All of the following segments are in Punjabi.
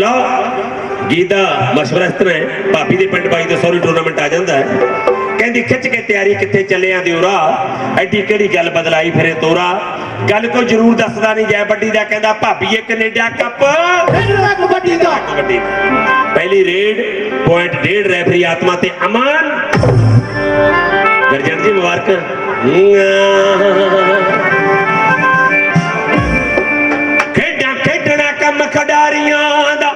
ਲਓ ਗੀਤ ਦਾ ਇਸ ਤਰ੍ਹਾਂ ਹੈ, ਭਾਬੀ ਦੇ ਪਿੰਡ ਬਾਈ ਦੇ ਸੌਰੀ ਟੂਰਨਾਮੈਂਟ ਆ ਜਾਂਦਾ ਹੈ। ਕਹਿੰਦੀ, ਖਿੱਚ ਕੇ ਤਿਆਰੀ ਕਿੱਥੇ ਚੱਲਿਆਂ ਦੀ ਉਰਾ ਐਡੀ ਕਿਹੜੀ ਗੱਲ ਬਦਲਾਈ ਫਿਰੇ ਤੋਰਾ? ਗੱਲ ਤੋਂ ਜ਼ਰੂਰ ਦੱਸਦਾ ਨਹੀਂ ਜੈ ਵੱਡੀ ਦਾ, ਕਹਿੰਦਾ ਭਾਬੀਏ ਕੈਨੇਡਾ ਕੱਪ। ਖੇਡਣਾ ਕਬੱਡੀ ਦਾ। ਕਬੱਡੀ ਪਹਿਲੀ ਰੇਡ ਪੁਆਇੰਟ ਡੇਢ ਰੈਫਰੀ ਆਤਮਾ ਤੇ ਅਮਾਨ। ਗਰਜਨ ਜੀ ਮੁਬਾਰਕ। ਖੇਡਾਂ ਖੇਡਣਾ ਕੰਮ ਖਿਡਾਰੀਆਂ ਦਾ।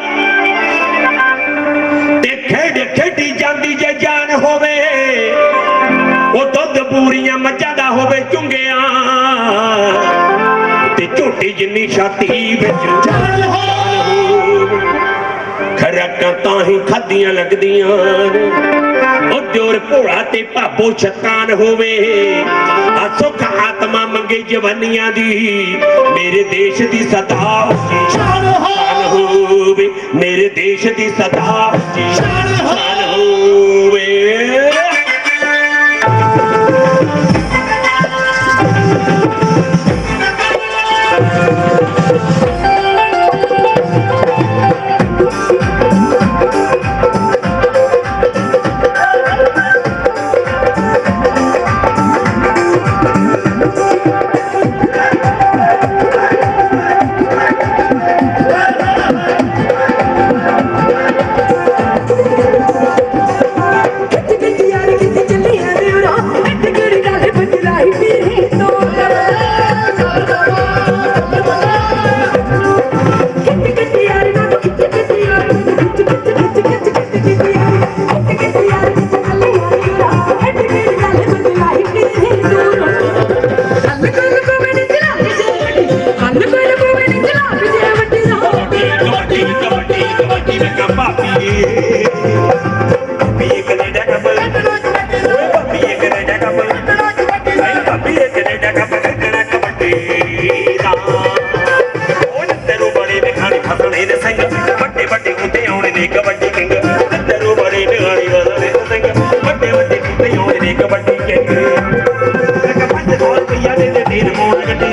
ਹੋਵੇ ਚੁੰਗਿਆ ਤੇ ਝੋਟੀ ਜਿੰਨੀ ਛਾਤੀ ਵਿੱਚ ਜਾਨ ਹੋ। ਖਰਕਾਂ ਤਾਂ ਹੀ ਖਾਦੀਆਂ ਲੱਗਦੀਆਂ। ਉਹ ਦਿਓਰ ਭੋਲਾ ਤੇ ਭਾਬੋ ਛਕਾਨ ਹੋਵੇ। ਆ ਸੁਖ ਆਤਮਾ ਮੰਗੇ ਜਵਾਨੀਆਂ ਦੀ। ਮੇਰੇ ਦੇਸ਼ ਦੀ ਸਦਾ ਸ਼ਾਨ ਹੋਵੇ। ਮੇਰੇ ਦੇਸ਼ ਦੀ ਸਦਾ ਸ਼ਾਨ ਹੋਵੇ। ਕਬੱਡੀ ਕਬੱਡੀ ਮੈਂ ਕਾ ਭਾਪੀ ਭਾਪੀ ਕੈਨੇਡਾ ਕੱਪ ਓਏ ਭਾਪੀ ਕੈਨੇਡਾ ਕੱਪ ਭਾਈ ਭਾਪੀ ਕੈਨੇਡਾ ਕੱਪ ਖੇਡਣਾ ਕਬੱਡੀ ਦਾ। ਉਹ ਤੇਰੂ ਬੜੇ ਵਿਖਾਣੀ ਫਸਣੇ ਦੇ ਸਿੰਘ। ਵੱਡੇ ਵੱਡੇ ਹੁੰਦੇ ਆਉਣੇ ਨੇ ਕਬੱਡੀ ਕਿੰਗ। ਤੇਰੂ ਬੜੇ ਵਿਖਾਣੀ ਫਸਣੇ ਦੇ ਸਿੰਘ। ਵੱਡੇ ਵੱਡੇ ਹੁੰਦੇ ਆਉਣੇ ਨੇ ਕਬੱਡੀ ਕਿੰਗ। ਇੱਕ ਪੰਜ ਸੌ ਰੁਪਈਆ ਦੇ ਦੇ ਤੇਰ ਮੋੜ ਗੱਡੀ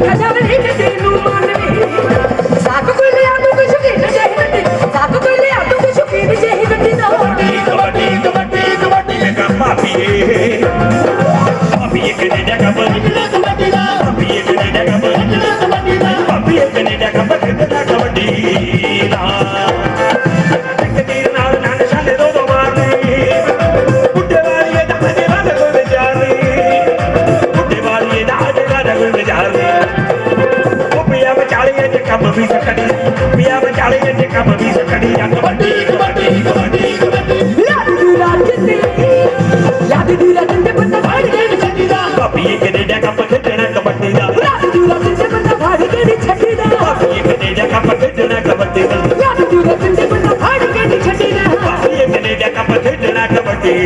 大家在这。ਕੰਮ ਵੀ ਸਕੜੀ ਪਿਆ ਵਿਚਾਲੇ ਵਿੱਚ ਕੰਮ ਵੀ ਸਕੜੀ ਆ ਕਬੱਡੀ ਕਬੱਡੀ ਕਬੱਡੀ ਕਬੱਡੀ ਯਾਦ ਦੀ ਰਾਤ ਜਿੰਦੀ ਯਾਦ ਦੀ ਰਾਤ ਜਿੰਦੇ ਬੰਦਾ ਭਾੜ ਕੇ ਨਹੀਂ ਛੱਡੀਦਾ। ਭਾਬੀ ਕੈਨੇਡਾ ਕੱਪ ਖੇਡਣਾ ਕਬੱਡੀ ਦਾ ਯਾਦ ਦੀ ਰਾਤ ਜਿੰਦੇ ਬੰਦਾ ਭਾੜ ਕੇ ਨਹੀਂ ਛੱਡੀਦਾ। ਭਾਬੀ ਕੈਨੇਡਾ ਕੱਪ ਖੇਡਣਾ ਕਬੱਡੀ ਦਾ ਯਾਦ ਦੀ ਰਾਤ ਜਿੰਦੇ ਬੰਦਾ ਭਾੜ ਕੇ ਨਹੀਂ ਛੱਡੀਦਾ। ਭਾਬੀ ਕੈਨੇਡਾ ਕੱਪ ਖੇਡਣਾ ਕਬੱਡੀ